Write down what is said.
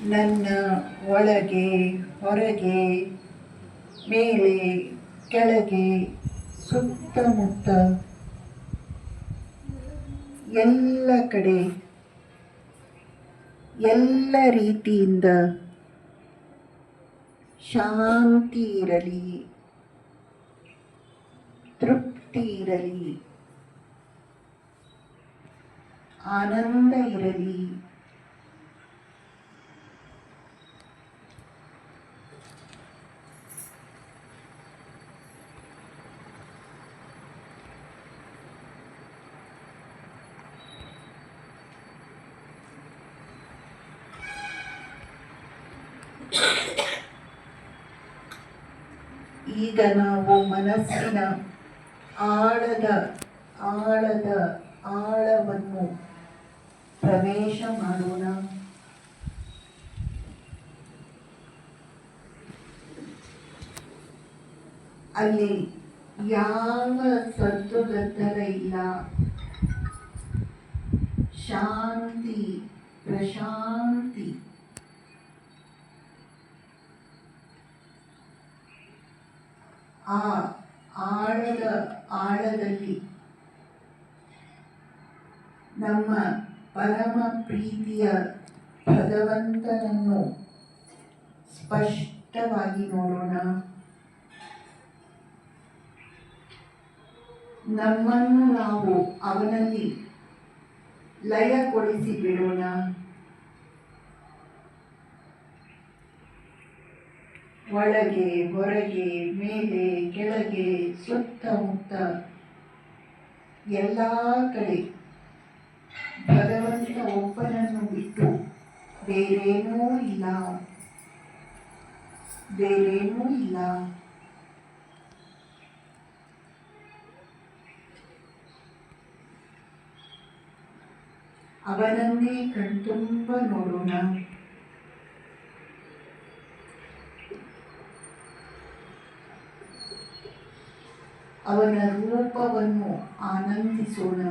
ನನ್ನ ಒಳಗೆ, ಹೊರಗೆ, ಮೇಲೆ, ಕೆಳಗೆ, ಸುತ್ತಮುತ್ತ ಎಲ್ಲ ಕಡೆ, ಎಲ್ಲ ರೀತಿಯಿಂದ ಶಾಂತಿ ಇರಲಿ, ತೃಪ್ತಿ ಇರಲಿ, ಆನಂದ ಇರಲಿ. ಈಗ ನಾವು ಮನಸ್ಸಿನ ಆಳದ ಆಳದ ಆಳವನ್ನು ಪ್ರವೇಶ ಮಾಡೋಣ. ಅಲ್ಲಿ ಯಾವ ಸದ್ದು ಗದ್ದಲ ಇಲ್ಲ. ಶಾಂತಿ, ಪ್ರಶಾಂತಿ. ಆ ಆಳದ ಆಳದಲ್ಲಿ ನಮ್ಮ ಪರಮ ಪ್ರೀತಿಯ ಭಗವಂತನನ್ನು ಸ್ಪಷ್ಟವಾಗಿ ನೋಡೋಣ. ನಮ್ಮನ್ನು ನಾವು ಅವನಲ್ಲಿ ಲಯಗೊಳಿಸಿ ಬಿಡೋಣ ಒಳಗೆ, ಹೊರಗೆ, ಮೇಲೆ, ಕೆಳಗೆ ಸುತ್ತಮುತ್ತ ಎಲ್ಲ ಕಡೆ ಭಗವಂತ ಒಬ್ಬನನ್ನು ಬಿಟ್ಟು ಬೇರೇನೂ ಇಲ್ಲ. ಬೇರೇನೂ ಇಲ್ಲ. ಅವನನ್ನೇ ಕಣ್ತುಂಬ ನೋಡೋಣ. ಅವನ ರೂಪವನ್ನು ಆನಂದಿಸೋಣ